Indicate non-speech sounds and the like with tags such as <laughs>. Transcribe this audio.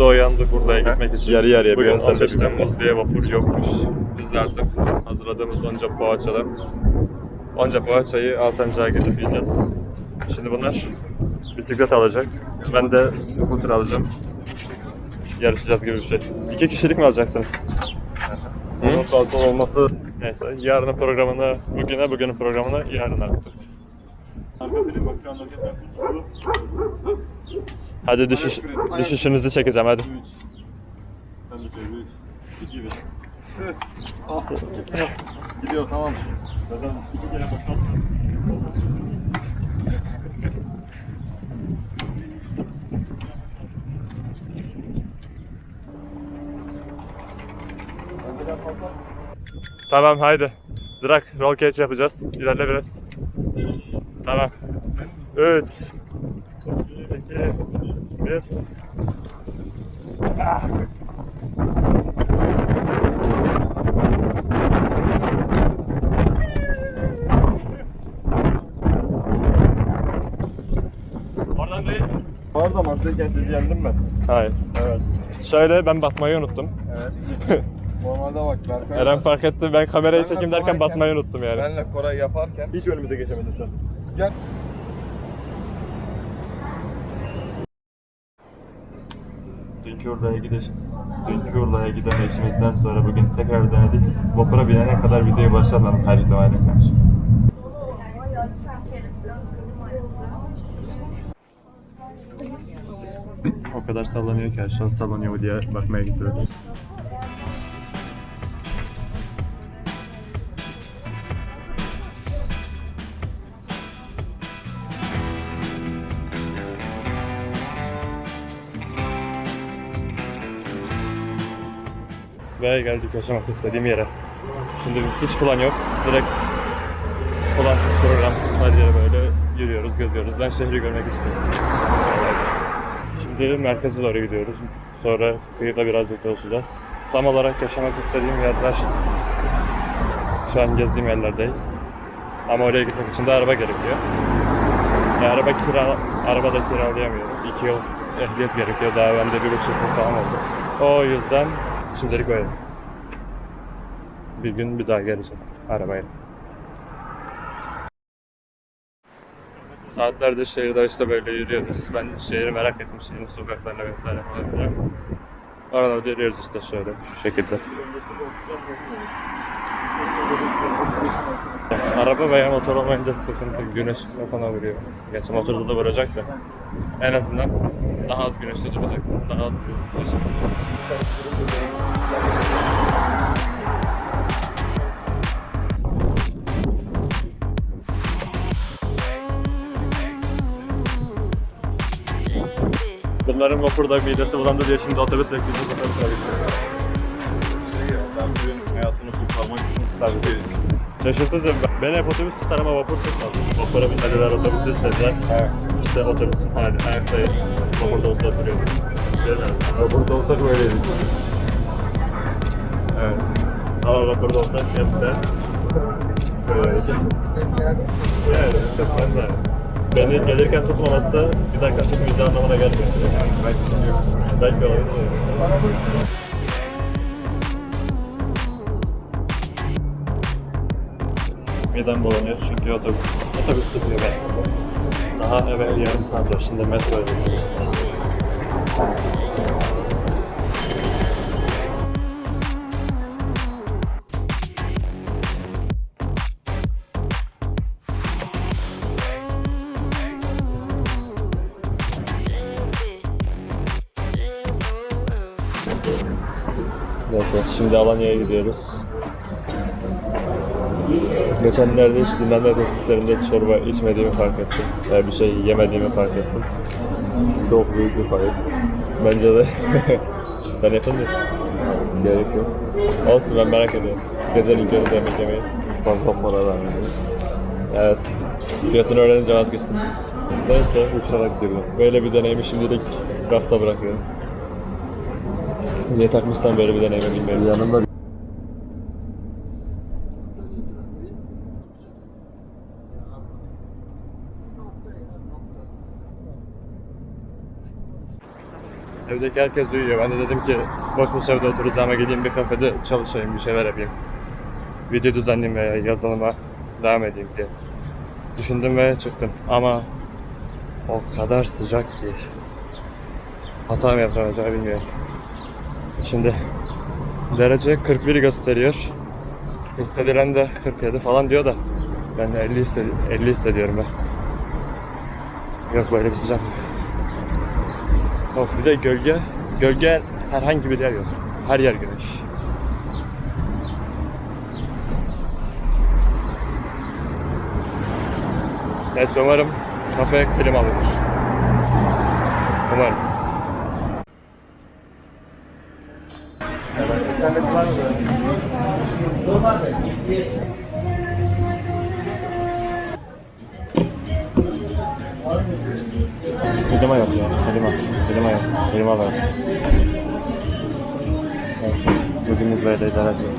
Şimdi uyandık Urla'ya gitmek için. Yarı yarıya, bir Bugün 15 bir ben. Temmuz diye vapur yokmuş. Biz de artık hazırladığımız onca poğaçalı. Onca poğaçayı Alsancak'a gidip yiyeceğiz. Şimdi bunlar bisiklet alacak. Ben de scooter alacağım. Yarışacağız gibi bir şey. İki kişilik mi alacaksınız? Onun fazla olması Neyse yarının programını bugüne, bugünün programını yarın artık. Hadi düşüş, düşüşünüzü çekeceğim hadi. <laughs> gidiyor tamam. Tamam haydi. Drag roll catch yapacağız. İlerle biraz. Tamam. 3 2 1 Oradan değil. Pardon mantıken sizi yendim ben. Hayır. Evet. Şöyle ben basmayı unuttum. Evet. <laughs> Normalde bak Berkay. Eren fark etti. Ben kamerayı Ben de çekeyim derken kolayken- basmayı unuttum yani. Benle Koray yaparken Hiç önümüze geçemedin sen. gel. Dünkü Urla'ya gidiş, dünkü Urla'ya giden eşimizden sonra bugün tekrar denedik. Vapura binene kadar videoyu başlamadım her ihtimale karşı. O kadar sallanıyor ki aşağı sallanıyor mu diye bakmaya gidiyoruz. Ve geldik yaşamak istediğim yere. Şimdi hiç plan yok. Direkt plansız programsız yere böyle yürüyoruz, geziyoruz. Ben şehri görmek istiyorum. Şimdi merkeze doğru gidiyoruz. Sonra kıyıda birazcık dolaşacağız. Tam olarak yaşamak istediğim yerler şu an gezdiğim yerler değil. Ama oraya gitmek için de araba gerekiyor. Ya araba kira, araba da kiralayamıyorum. İki yıl ehliyet gerekiyor. Daha bende bir buçuk yıl falan oldu. O yüzden şimdilik öyle. Bir gün bir daha geleceğim arabaya. Saatlerdir şehirde işte böyle yürüyoruz. Ben şehri merak ettim. Şehrin sokaklarına vesaire falan filan. Aralarda yürüyoruz işte şöyle şu şekilde. Araba veya motor olmayınca sıkıntı. Güneş kafana vuruyor. Gerçi motorda da vuracak da. En azından daha az güneşte duracaksın. Daha az güneşte duracaksın. Bunların vapurda midesi bulandı diye şimdi otobüs bekleyeceğiz. Otobüs bugün hayatını kurtarmak için Tabii. Şaşırtıcı. Ben hep otobüs tutar ama vapur tutmadım. Vapura binmediler, otobüs istediler. Evet. İşte otobüsün hali, ayaktayız. Vapurda olsa oturuyoruz. Güzel. Burada olsak böyleydik. Evet. Ama vapurda olsak hep de böyleydik. Yani kısmen de. Beni gelirken tutmaması giderken tutmayacağı anlamına gelmiyor. Belki olabilir. Midem bulanıyor çünkü otobüs, otobüs tutuyor ben. Daha evvel yarım saat var. Şimdi metro gidiyoruz. Neyse şimdi Alanya'ya gidiyoruz. Geçenlerde hiç dinlenme tesislerinde çorba içmediğimi fark ettim. Yani bir şey yemediğimi fark ettim. Çok büyük bir kayıp. Bence de. <laughs> ben mı? Gerek yok. Olsun ben merak ediyorum. Gecenin köründe yemek yemeyi. Fazla para vermiyor. Evet. Fiyatını öğrenince vazgeçtim. Neyse uçarak girdim. Böyle bir deneyimi şimdilik rafta bırakıyorum. Niye takmışsam böyle bir deneyimi bilmiyorum. Yanında Evdeki herkes uyuyor. Ben de dedim ki boş boş evde oturacağıma gideyim bir kafede çalışayım, bir şeyler yapayım. Video düzenleyeyim veya yazılıma devam edeyim diye. Düşündüm ve çıktım. Ama o kadar sıcak ki. Hata mı yapacağım acaba bilmiyorum. Şimdi derece 41 gösteriyor. Hissedilen de 47 falan diyor da ben de 50, hissedi 50 hissediyorum ben. Yok böyle bir sıcaklık. Yok bir de gölge. Gölge herhangi bir yer yok. Her yer güneş. Neyse umarım kafaya klima alınır. Umarım. Klima yok ya. Klima. Klima yok. Klima lazım. Neyse. Bugünlük böyle idare ediyoruz.